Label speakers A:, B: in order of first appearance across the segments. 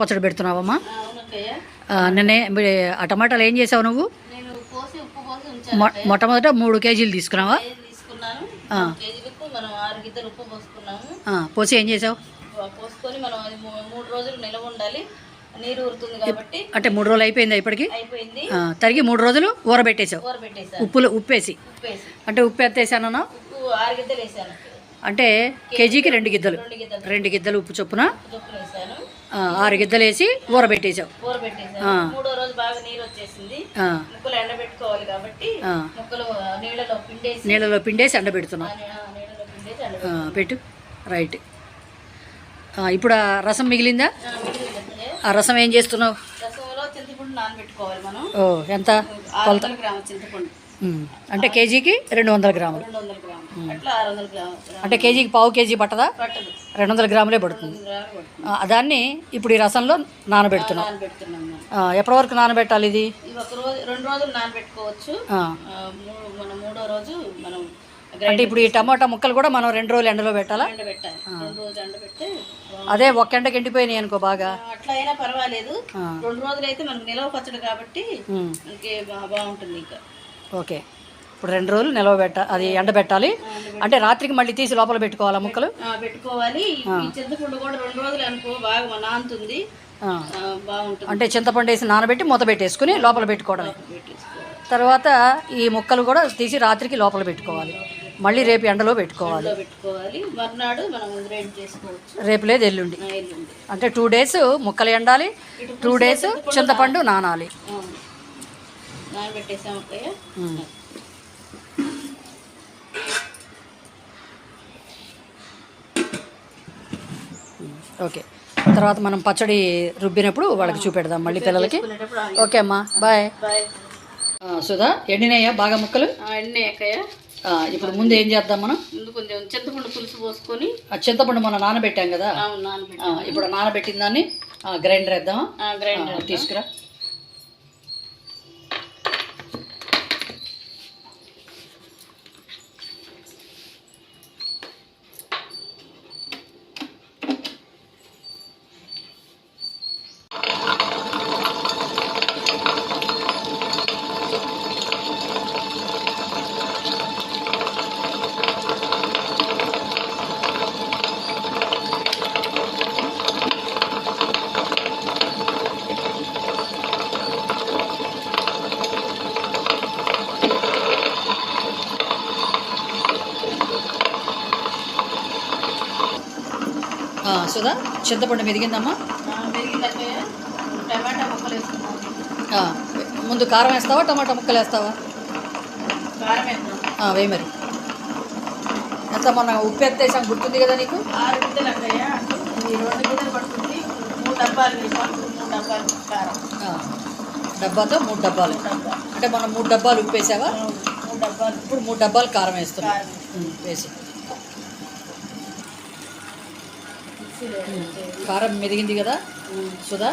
A: పచ్చడి పెడుతున్నావమ్మా? నిన్నే ఆ టమాటాలు ఏం చేసావు నువ్వు? మొట్టమొదట మూడు కేజీలు తీసుకున్నావా? పోసి ఏం చేసావు? అంటే మూడు రోజులు అయిపోయిందా ఇప్పటికి? తరిగి మూడు రోజులు ఊరబెట్టేసావు. ఉప్పులు ఉప్పేసి. అంటే ఉప్పు ఎంత వేసానన్నా?
B: ఉప్పు ఆరు గిద్దలు వేసాను.
A: అంటే కేజీకి రెండు గిద్దలు.
B: రెండు గిద్దలు.
A: ఉప్పు చొప్పున. ఆరు గిద్దలు వేసి ఊరబెట్టేసావు
B: కూర పెట్టేసాను మూడో రోజు బాగా నీరు వచ్చేసింది
A: ఆ,
B: ముక్కలు ఎండబెట్టుకోవాలి కాబట్టి
A: ఆ.
B: ముక్కలు నీళ్ళలో పిండేసి
A: నీళ్ళలో ఎండబెడుతున్నావు
B: ఎండ
A: ఆ, పెట్టు. రైట్. ఇప్పుడు ఆ రసం మిగిలిందా?
B: ఆ,
A: రసం ఏం చేస్తున్నావు?
B: రసంలో చింతపండు నానబెట్టుకోవాలి మనం.
A: ఓ ఎంత?
B: చింతపండు.
A: అంటే కేజీకి రెండు వందల గ్రాములు.
B: రెండు వందల గ్రాములు. అట్లా ఆరు వందల గ్రాములు.
A: అంటే కేజీకి పావు కేజీ పట్టదా?
B: పట్టదు.
A: రెండు వందల గ్రాములే పడుతుంది. ఆ, దాన్ని ఇప్పుడు ఈ రసంలో నానబెడుతున్నాం.
B: నానబెడుతున్నాం మనం
A: ఆ, ఎప్పటి వరకు నానబెట్టాలి ఇది?
B: ఇవి ఒక రోజు రెండు రోజులు నానబెట్టుకోవచ్చు.
A: ఆ,
B: ఆ, మూడు మన మూడో రోజు మనం
A: అంటే ఇప్పుడు ఈ టమాటా ముక్కలు కూడా మనం రెండు రోజులు ఎండలో పెట్టాలా?
B: ఎండబెట్టాలి రెండు రోజులు ఎండబెడితే
A: అదే ఒక ఎండకి ఎండిపోయినాయి అనుకో బాగా.
B: అట్లా అయినా పర్వాలేదు.
A: ఆ.
B: రెండు రోజులు అయితే మనకు నిలవ పచ్చడి కాబట్టి
A: ఉమ్,
B: ఇంకే బా- బాగుంటుంది ఇంకా.
A: ఓకే. ఇప్పుడు రెండు రోజులు నిలవ పెట్ట అది ఎండబెట్టాలి అంటే రాత్రికి మళ్ళీ తీసి లోపల పెట్టుకోవాలా ముక్కలు?
B: పెట్టుకోవాలి. ఈ చింతపండు కూడా రెండు రోజులు అనుకో బాగా నానుతుంది. బాగుంటుంది.
A: అంటే చింతపండు వేసి నానబెట్టి మూత పెట్టేసుకుని లోపల
B: పెట్టేసుకోవాలి.
A: తర్వాత ఈ ముక్కలు కూడా తీసి రాత్రికి లోపల పెట్టుకోవాలి. మళ్ళీ రేపు ఎండలో పెట్టుకోవాలి.
B: మర్నాడు మనం చేసుకోవచ్చు.
A: రేపు లేదు ఎల్లుండి. అంటే టూ డేస్ ముక్కలు ఎండాలి టూ డేస్ చింతపండు నానాలి.
B: నానబెట్టేసాం అక్కయ్య.
A: ఓకే. తర్వాత మనం పచ్చడి రుబ్బినప్పుడు వాళ్ళకి చూపెడదాం మళ్ళీ పిల్లలకి. ఓకే అమ్మా బాయ్. సుధా ఎండినాయా బాగా ముక్కలు?
B: ఆ,
A: ఇప్పుడు ముందు ఏం చేద్దాం మనం?
B: ముందు కొంచెం చింతపండు పులుసు పోసుకొని
A: ఆ చింతపండు మనం నానబెట్టాం కదా. ఇప్పుడు నానబెట్టిన దాన్ని గ్రైండర్ వేద్దామా?
B: ఆ, గ్రైండర్
A: తీసుకురా. సుధా చింతపండు మెదిగిందమ్మా. ముందు కారం వేస్తావా టమాటా ముక్కలు వేస్తావా? వేయి మరి. ఎంత మొన్న ఉప్పు ఎత్తేసాం గుర్తుంది కదా నీకు?
B: వేసాం
A: డబ్బాతో మూడు డబ్బాలు.
B: డబ్బా
A: అంటే మనం మూడు డబ్బాలు ఉప్పు వేసావా?
B: మూడు డబ్బాలు.
A: ఇప్పుడు మూడు డబ్బాలు కారం వేస్తున్నాం. వేసి. కారం మెదిగింది కదా? సుధా?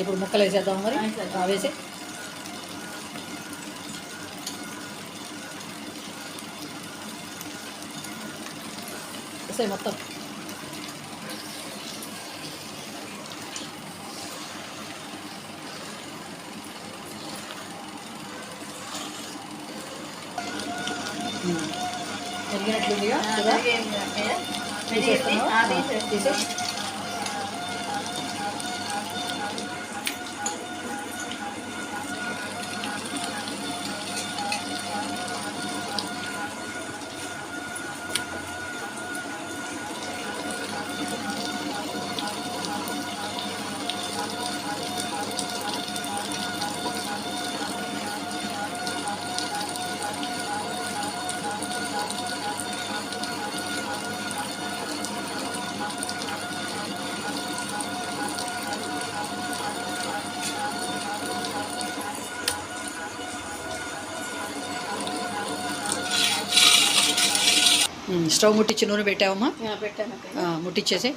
A: ఇప్పుడు ముక్కలు వేసేద్దాం మరి. వేసి. వేసేయ్ మొత్తం. మెరిగినట్లుందిగా కదా
B: ఆ,
A: స్టవ్ ముట్టించి నూనె పెట్టావమ్మా?
B: పెట్టాను
A: ముట్టించేసి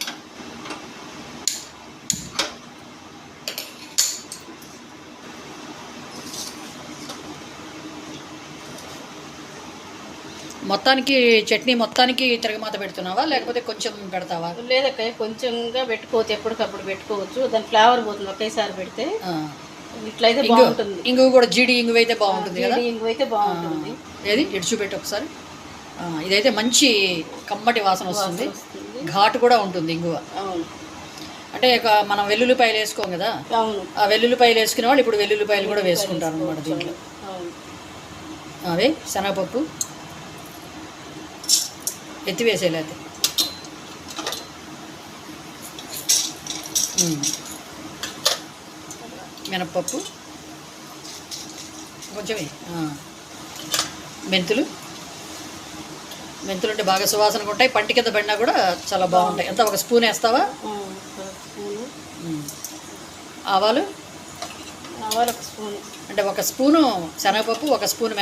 A: మొత్తానికి చట్నీ మొత్తానికి తిరగమాత పెడుతున్నావా? లేకపోతే కొంచెం పెడతావా?
B: లేదక్క కొంచెంగా పెట్టుకోవచ్చు. ఎప్పటికప్పుడు పెట్టుకోవచ్చు. దాని ఫ్లేవర్ పోతుంది ఒకేసారి పెడితే. ఇట్లయితే బాగుంటుంది.
A: ఇంగు కూడా జీడి ఇంగు అయితే బాగుంటుంది కదా?
B: ఇంగు అయితే బాగుంటుంది.
A: ఏది? ఇటు చూపెట్టు ఒకసారి. ఇదైతే మంచి కమ్మటి వాసన వస్తుంది. ఘాటు కూడా ఉంటుంది ఇంగువ. అంటే ఇక మనం వెల్లుల్లిపాయలు వేసుకోం కదా? ఆ వెల్లుల్లిపాయలు వేసుకునే వాళ్ళు ఇప్పుడు వెల్లుల్లిపాయలు కూడా వేసుకుంటారు అనమాట దీంట్లో. అవి శనగపప్పు. ఎత్తివేసేయాలి అయితే. ఉమ్. మినప్పప్పు. కొంచెమే. మెంతులు. మెంతులు అంటే బాగా సువాసనగా ఉంటాయి పంటి కింద పడినా కూడా చాలా బాగుంటాయి. ఎంత ఒక స్పూన్ వేస్తావా. ఆవాలు?
B: ఆవాలు ఒక స్పూన్.
A: అంటే ఒక స్పూను శనగపప్పు ఒక స్పూన్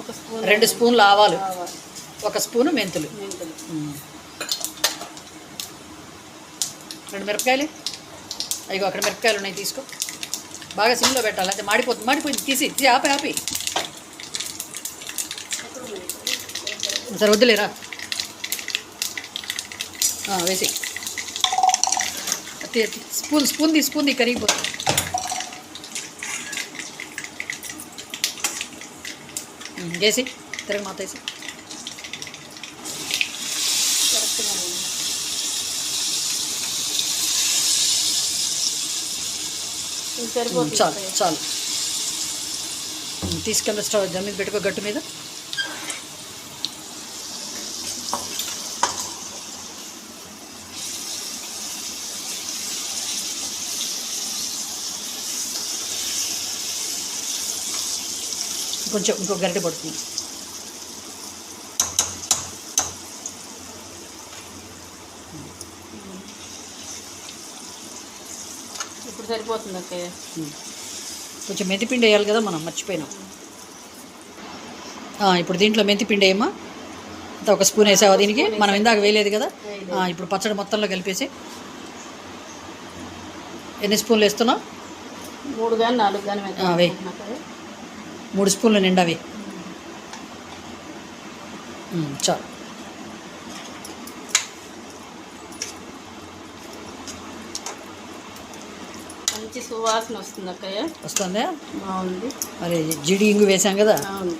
B: ఒక స్పూన్
A: రెండు స్పూన్లు ఆవాలు. ఒక స్పూను మెంతులు. రెండు మిరపకాయలు. అయ్యో అక్కడ మిరపకాయలు ఉన్నాయి తీసుకో. బాగా సిమ్లో పెట్టాలి. అయితే మాడిపోతుంది మాడిపోయింది. తీసి ఆపి ఆపి. సరే వద్దులేరా? ఆ, వేసి. తీ- తీ- స్పూన్ స్పూన్ తీ స్పూన్ తీ కరిగిపోతుంది చేసి తిరగ మాత వేసి. చాలు చాలు. తీసుకెళ్ళి స్టవ్ మీద పెట్టుకో గట్టు మీద? కొంచెం ఇంకో గరిటె పడుతుంది
B: ఇప్పుడు సరిపోతుంది
A: ఉమ్. కొంచెం మెంతిపిండి వేయాలి కదా మనం మర్చిపోయినాం. ఇప్పుడు దీంట్లో మెంతిపిండి వేయమ్మా. అంత ఒక స్పూన్ వేసావా దీనికి? మనం ఇందాక వేయలేదు కదా? ఇప్పుడు పచ్చడి మొత్తంలో కలిపేసి. ఎన్ని స్పూన్లు వేస్తున్నావు?
B: మూడు కానీ నాలుగు కానీ
A: వేయ్. మూడు స్పూన్లు నిండావి. చాలు.
B: మంచి సువాసన వస్తుంది అక్కయ్య.
A: వస్తుందా?
B: బాగుంది.
A: మరి జిడి ఇంగు వేసాం కదా?
B: అవును.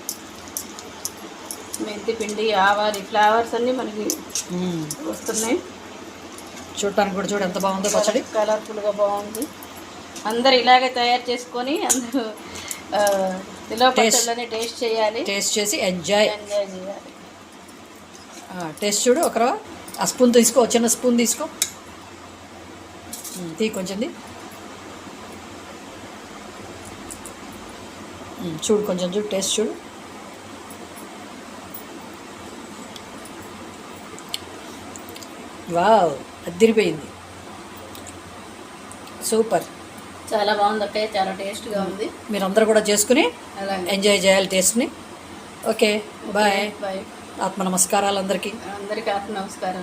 B: మెంతి పిండి ఆవాలు ఫ్లవర్స్ అన్నీ మనకి వస్తున్నాయి.
A: చూడటానికి కూడా చూడు ఎంత బాగుందో పచ్చడి.
B: కలర్ఫుల్గా బాగుంది. అందరు ఇలాగే తయారు చేసుకొని అందరూ టేస్ట్ చేయాలి.
A: టేస్ట్ చేసి ఎంజాయ్.
B: ఎంజాయ్ చేయాలి.
A: టేస్ట్ చూడు ఒకరవా ఆ స్పూన్ తీసుకో చిన్న స్పూన్ తీసుకో. తీ కొంచెంది. చూడు కొంచెం చూడు టేస్ట్ చూడు. వావ్ అద్దరిపోయింది. సూపర్.
B: చాలా బాగుంది అక్కయ్య చాలా టేస్ట్గా ఉంది.
A: మీరందరూ కూడా చేసుకుని ఎంజాయ్ చేయాలి టేస్ట్ని. Okay bye.
B: బాయ్.
A: ఆత్మ నమస్కారాలు అందరికీ
B: అందరికీ ఆత్మ నమస్కారం